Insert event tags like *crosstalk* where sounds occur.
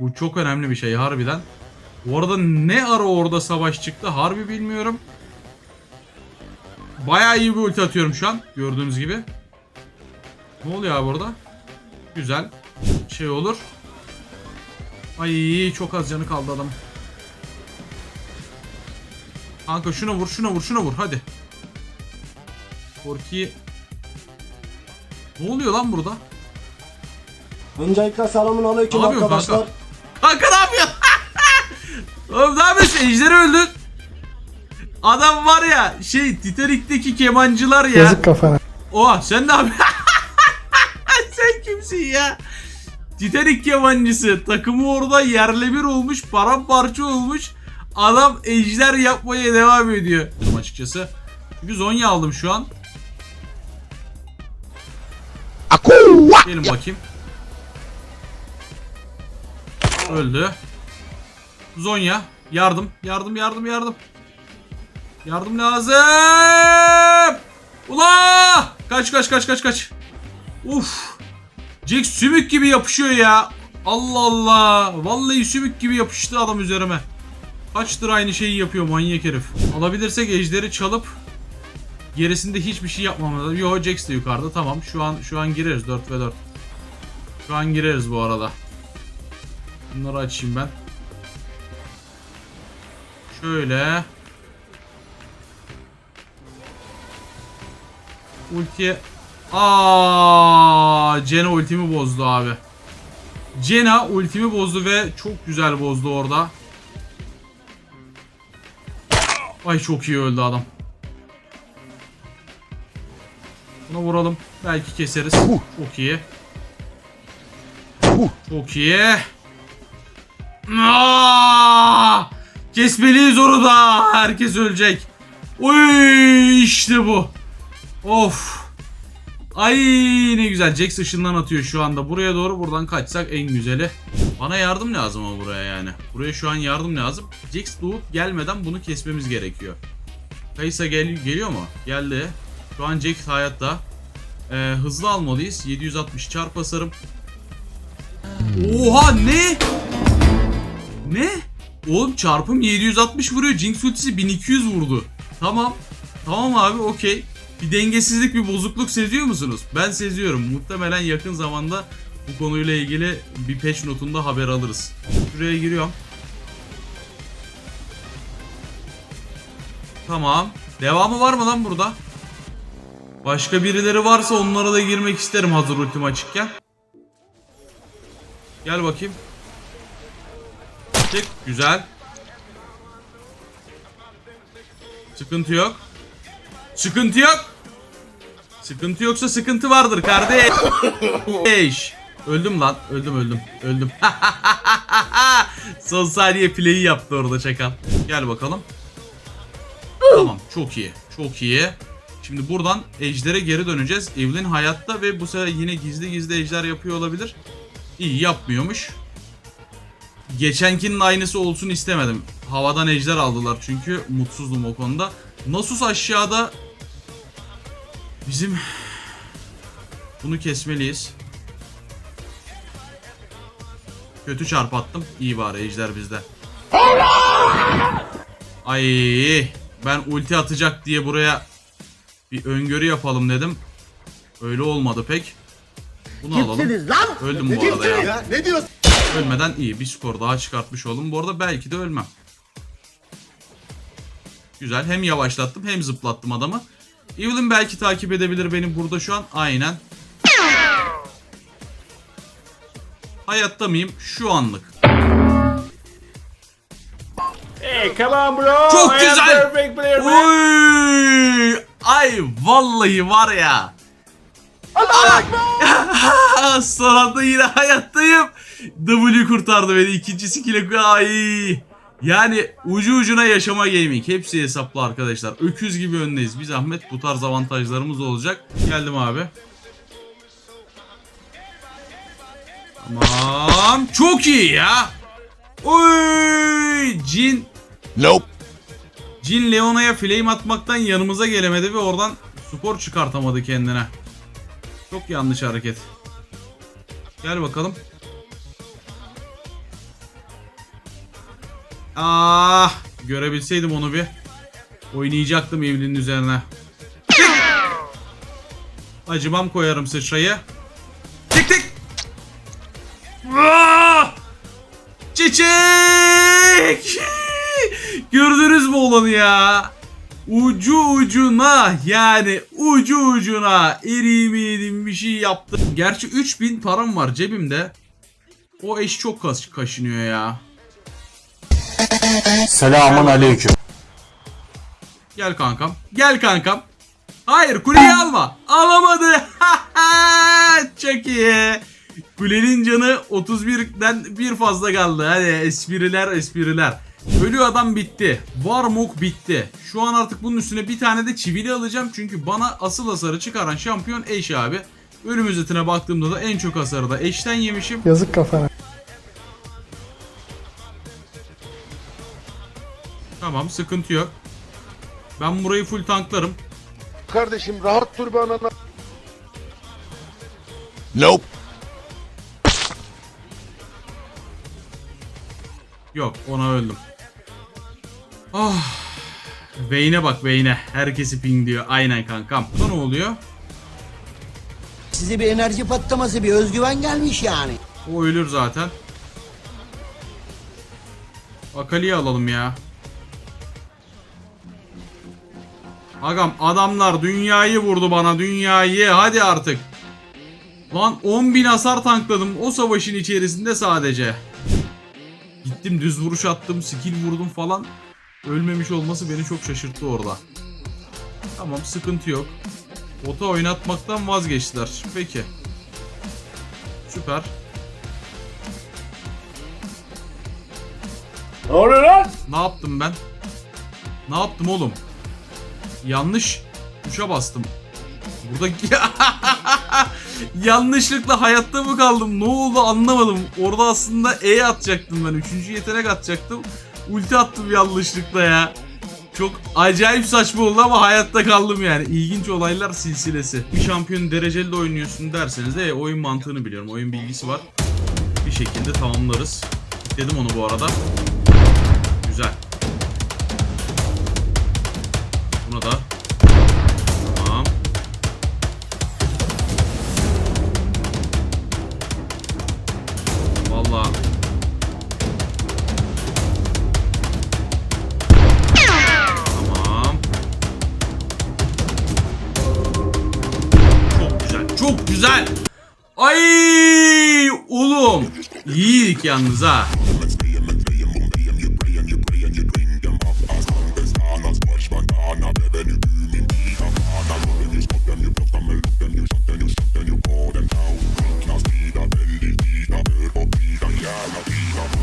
Bu çok önemli bir şey harbiden. Bu arada ne ara orada savaş çıktı harbi bilmiyorum. Bayağı iyi bir ulti atıyorum şu an gördüğünüz gibi. Ne oluyor abi orada? Güzel. Şey olur. Ay çok az canı kaldı adam. Kanka şuna vur şuna vur şuna vur hadi. Korki. Ne oluyor lan burada? Öncelikle selamun aleyküm Ne yapıyorsun arkadaşlar. kanka? Kanka ne yapıyorsun? *laughs* Oğlum ne yapıyorsun? Ejderi öldün. Adam var ya şey Titanic'teki kemancılar ya. Yazık kafana. Oha sen ne yapıyorsun? *laughs* sen kimsin ya? Titanic kemancısı takımı orada yerle bir olmuş paramparça olmuş. Adam ejder yapmaya devam ediyor. Açıkçası. Çünkü Zonya aldım şu an. Gelin bakayım. Öldü. Zonya. Yardım. Yardım yardım yardım. Yardım lazım. Ula! Kaç kaç kaç kaç kaç. Uf. Jack sümük gibi yapışıyor ya. Allah Allah. Vallahi sümük gibi yapıştı adam üzerime. Kaçtır aynı şeyi yapıyor manyak herif. Alabilirsek ejderi çalıp gerisinde hiçbir şey yapmamız Yo Jax de yukarıda tamam. Şu an şu an gireriz 4 ve 4. Şu an gireriz bu arada. Bunları açayım ben. Şöyle. Ultiye... Aa, Cena ultimi bozdu abi. Cena ultimi bozdu ve çok güzel bozdu orada. Ay çok iyi öldü adam. Buna vuralım. Belki keseriz. Çok iyi. Çok iyi. Aa! Kesmeliyiz onu da. Herkes ölecek. Oy işte bu. Of. Ay ne güzel. Jax ışından atıyor şu anda. Buraya doğru buradan kaçsak en güzeli. Bana yardım lazım ama buraya yani. Buraya şu an yardım lazım. Jax doğup gelmeden bunu kesmemiz gerekiyor. Kaysa gel geliyor mu? Geldi. Şu an Jax hayatta. Ee, hızlı almalıyız. 760 çarp basarım. Oha ne? Ne? Oğlum çarpım 760 vuruyor. Jinx ultisi 1200 vurdu. Tamam. Tamam abi okey. Bir dengesizlik bir bozukluk seziyor musunuz? Ben seziyorum. Muhtemelen yakın zamanda bu konuyla ilgili bir patch notunda haber alırız. Şuraya giriyorum. Tamam. Devamı var mı lan burada? Başka birileri varsa onlara da girmek isterim hazır ultim açıkken. Gel bakayım. Çık. Güzel. Sıkıntı yok. Sıkıntı yok. Sıkıntı yoksa sıkıntı vardır kardeş. Öldüm lan. Öldüm öldüm. Öldüm. *laughs* Son saniye play'i yaptı orada çakal. Gel bakalım. Tamam çok iyi. Çok iyi. Şimdi buradan ejdere geri döneceğiz. Evelyn hayatta ve bu sefer yine gizli gizli ejder yapıyor olabilir. İyi yapmıyormuş. Geçenkinin aynısı olsun istemedim. Havadan ejder aldılar çünkü mutsuzdum o konuda. Nasus aşağıda bizim bunu kesmeliyiz. Kötü çarp attım. İyi bari ejder bizde. Ay ben ulti atacak diye buraya bir öngörü yapalım dedim. Öyle olmadı pek. Bunu alalım. Öldüm bu arada ya. Ne diyorsun? Ölmeden iyi bir skor daha çıkartmış oldum. Bu arada belki de ölmem. Güzel. Hem yavaşlattım hem zıplattım adamı. Evelyn belki takip edebilir beni burada şu an. Aynen. Hayatta mıyım? Şu anlık. Hey, come on bro. Çok güzel. Oy! Ay vallahi var ya. Allah! *laughs* Son anda yine hayattayım. W kurtardı beni. İkinci skill'e ay. Yani ucu ucuna yaşama gaming. Hepsi hesaplı arkadaşlar. Öküz gibi öndeyiz. Bir zahmet bu tarz avantajlarımız olacak. Geldim abi. Tamam. Çok iyi ya. Oy! Jin Nope. Jin Leona'ya flame atmaktan yanımıza gelemedi ve oradan skor çıkartamadı kendine. Çok yanlış hareket. Gel bakalım. Ah görebilseydim onu bir. Oynayacaktım evlinin üzerine. Acımam koyarım sıçrayı. Tık tık. Ah! Çiçek! Gördünüz mü olanı ya? Ucu ucuna yani ucu ucuna erimeyelim bir şey yaptım. Gerçi 3000 param var cebimde. O eş çok kas kaşınıyor ya. Selamun aleyküm. Gel kankam. Gel kankam. Hayır kuleyi alma. Alamadı. *laughs* Çok iyi. Kulenin canı 31'den bir fazla kaldı. Hadi espriler espriler. Ölü adam bitti. Varmok bitti. Şu an artık bunun üstüne bir tane de çivili alacağım. Çünkü bana asıl hasarı çıkaran şampiyon Eş abi. Ölüm özetine baktığımda da en çok hasarı da Eş'ten yemişim. Yazık kafana. Tamam sıkıntı yok. Ben burayı full tanklarım. Kardeşim rahat dur be anana. Nope. Yok ona öldüm. Ah. Vayne'e bak Vayne'e. Herkesi ping diyor. Aynen kankam. Bu ne oluyor? Size bir enerji patlaması, bir özgüven gelmiş yani. O ölür zaten. Akali'yi alalım ya. Agam adamlar dünyayı vurdu bana dünyayı hadi artık. Lan 10.000 hasar tankladım o savaşın içerisinde sadece. Gittim düz vuruş attım skill vurdum falan. Ölmemiş olması beni çok şaşırttı orada. Tamam sıkıntı yok. Ota oynatmaktan vazgeçtiler. Peki. Süper. Ne oluyor lan? Ne yaptım ben? Ne yaptım oğlum? Yanlış tuşa bastım. Burada *laughs* yanlışlıkla hayatta mı kaldım? Ne oldu anlamadım. Orada aslında E atacaktım ben. Üçüncü yetenek atacaktım. Ulti attım yanlışlıkla ya. Çok acayip saçma oldu ama hayatta kaldım yani. İlginç olaylar silsilesi. Bir şampiyon dereceli de oynuyorsun derseniz de e, oyun mantığını biliyorum. Oyun bilgisi var. Bir şekilde tamamlarız. Dedim onu bu arada. Güzel. Buna da. Yalnız ha.